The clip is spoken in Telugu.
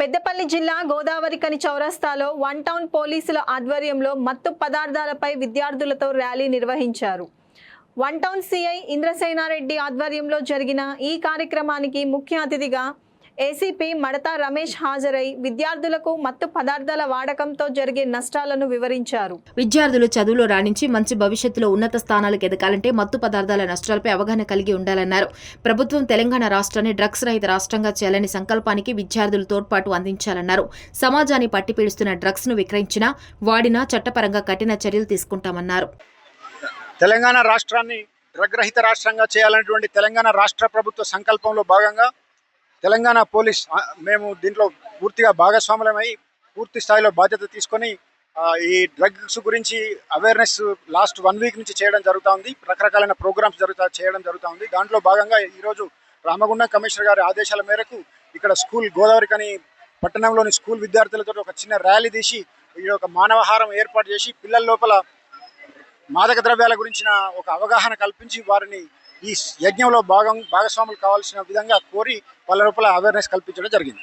పెద్దపల్లి జిల్లా గోదావరికని చౌరస్తాలో వన్ టౌన్ పోలీసుల ఆధ్వర్యంలో మత్తు పదార్థాలపై విద్యార్థులతో ర్యాలీ నిర్వహించారు. వన్ టౌన్ సిఐ ఇంద్రసేనారెడ్డి ఆధ్వర్యంలో జరిగిన ఈ కార్యక్రమానికి ముఖ్య అతిథిగా ఏసీపీ మడతా రమేష్ హాజరై విద్యార్థులకు మత్తు పదార్థాల వాడకంతో జరిగే నష్టాలను వివరించారు. విద్యార్థులు చదువులో రాణించి మంచి భవిష్యత్తులో ఉన్నత స్థానాలకు ఎదగాలంటే మత్తు పదార్థాల నష్టాలపై అవగాహన కలిగి ఉండాలన్నారు. ప్రభుత్వం తెలంగాణ రాష్ట్రాన్ని డ్రగ్స్ రహిత రాష్ట్రంగా చేయాలని సంకల్పానికి విద్యార్థులు తోడ్పాటు అందించాలన్నారు. సమాజాన్ని పట్టిపీడుస్తున్న డ్రగ్స్ను విక్రయించినా వాడినా చట్టపరంగా కఠిన చర్యలు తీసుకుంటామన్నారు. తెలంగాణ రాష్ట్రాన్ని డ్రగ్ రహిత రాష్ట్రంగా చేయాలనేటువంటి తెలంగాణ రాష్ట్ర ప్రభుత్వ సంకల్పంలో భాగంగా తెలంగాణ పోలీస్ మేము దీంట్లో పూర్తిగా భాగస్వాములమై పూర్తి స్థాయిలో బాధ్యత తీసుకొని ఈ డ్రగ్స్ గురించి అవేర్నెస్ లాస్ట్ వన్ వీక్ నుంచి చేయడం జరుగుతూ ఉంది. రకరకాలైన ప్రోగ్రామ్స్ జరుగుతా చేయడం జరుగుతూ ఉంది. దాంట్లో భాగంగా ఈరోజు రామగుండం కమిషనర్ గారి ఆదేశాల మేరకు ఇక్కడ స్కూల్ గోదావరి కని పట్టణంలోని స్కూల్ విద్యార్థులతో ఒక చిన్న ర్యాలీ తీసి ఈ ఒక మానవహారం ఏర్పాటు చేసి పిల్లల లోపల మాదక ద్రవ్యాల గురించిన ఒక అవగాహన కల్పించి వారిని ఈ యజ్ఞంలో భాగం భాగస్వాములు కావాల్సిన విధంగా కోరి వాళ్ళ లోపల అవేర్నెస్ కల్పించడం జరిగింది.